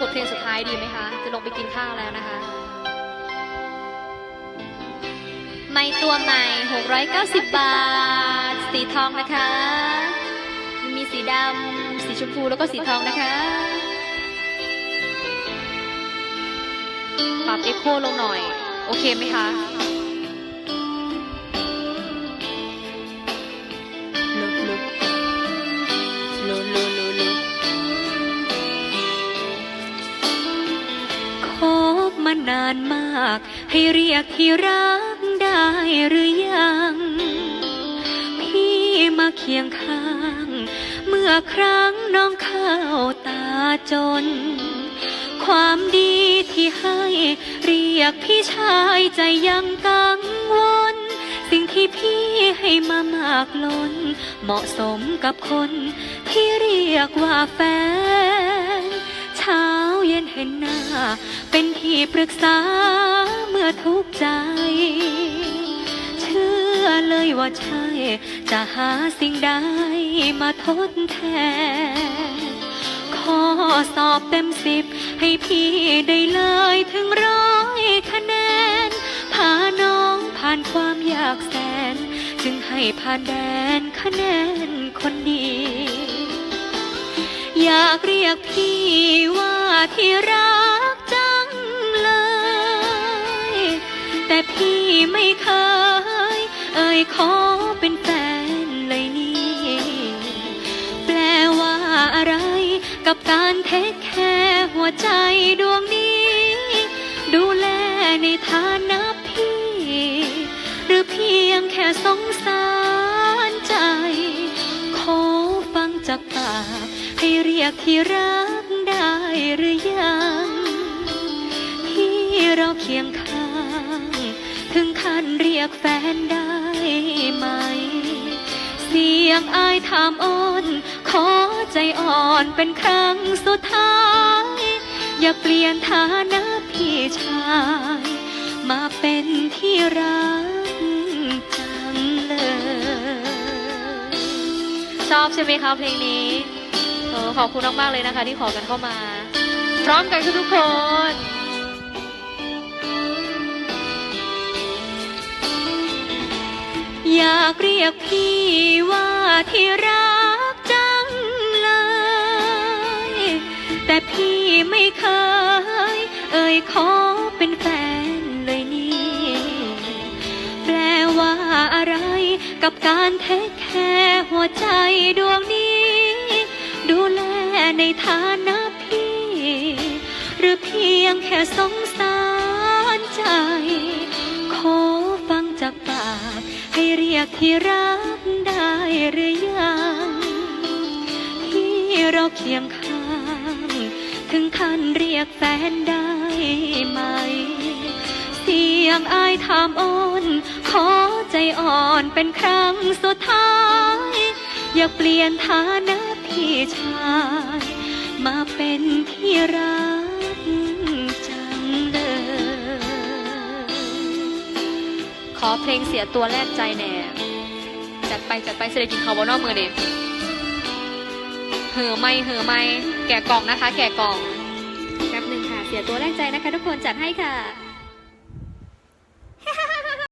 บทเพลงสุดท้ายดีไหมคะ จะลงไปกินข้าวแล้วนะคะ ไม่ตัวใหม่ 690 บาท สีทองนะคะ มีสีดำ สีชมพูแล้วก็สีทองนะคะ ปรับเอ็กโคลงหน่อย โอเคไหมคะานมาก ให้เรียกที่รักได้หรือยัง พี่มาเคียงข้าง เมื่อครั้งน้องเข้าตาจน ความดีที่ให้เรียกพี่ชายใจยังกังวล สิ่งที่พี่ให้มามากล้น เหมาะสมกับคน ที่เรียกว่าแฟน ย็นเห็นหน้า เป็นที่ปรึกษาเมื่อทุกข์ใจ เชื่อเลยว่าใช่ จะหาสิ่งใดมาทดแทน ข้อสอบเต็มสิบ ให้พี่ได้เลยถึงร้อยคะแนน พาน้องผ่านความยากแสน จึงให้ผ่านแดนคะแนนคนดี อยากเรียกพี่ว่าที่รักจังเลย แต่พี่ไม่เคย เอ่ยขอเป็นแฟนเลยนี่ แปลว่าอะไรกับการเทคแคร์หัวใจดวงนี้ ดูแลในฐานะพี่ หรือเพียงแค่สงสารใจ ขอฟังจากปาก ให้เรียกที่รักได้หรือยัง ที่เราเคียงข้าง ถึงขั้นเรียกแฟนได้ไหม เสียงอายถามอ้อนขอใจอ่อนเป็นครั้งสุดท้าย อย่าเปลี่ยนฐานะพี่ชาย มาเป็นที่รักจังเลย ชอบใช่ไหมคะเพลงนี้ โอ้ขอบคุณมากๆเลยนะคะ ที่ขอกันเข้ามา พร้อมกันทุกคนอยากเรียกพี่ว่าที่รักจังเลย แต่พี่ไม่เคย เอ่ยขอเป็นแฟนเลยนี่ แปลว่าอะไรกับการเทคแคร์หัวใจดวงนี้ ดูแลในฐานะพี่ หรือเพียงแค่สงสารใจ ขอฟังจากปาก ให้เรียกที่รักได้หรือยัง ที่เราเคียงข้าง ถึงขั้นเรียกแฟนได้ไหม เสียงอายถามอ้อนขอใจอ่อนเป็นครั้งสุดท้าย อยากเปลี่ยนฐานะ พี่ชาย มาเป็นที่รักจังเลย ขอเพลงเสียตัวแรกใจแน่จัดไปจัดไปเสด็จกินคาร์บอนอกมือดิเห่อไม่เห่อไม่แกะกล่องนะคะ แกะกล่องแป๊บหนึ่งค่ะ เสียตัวแรกใจนะคะ ทุกคนจัดให้ค่ะ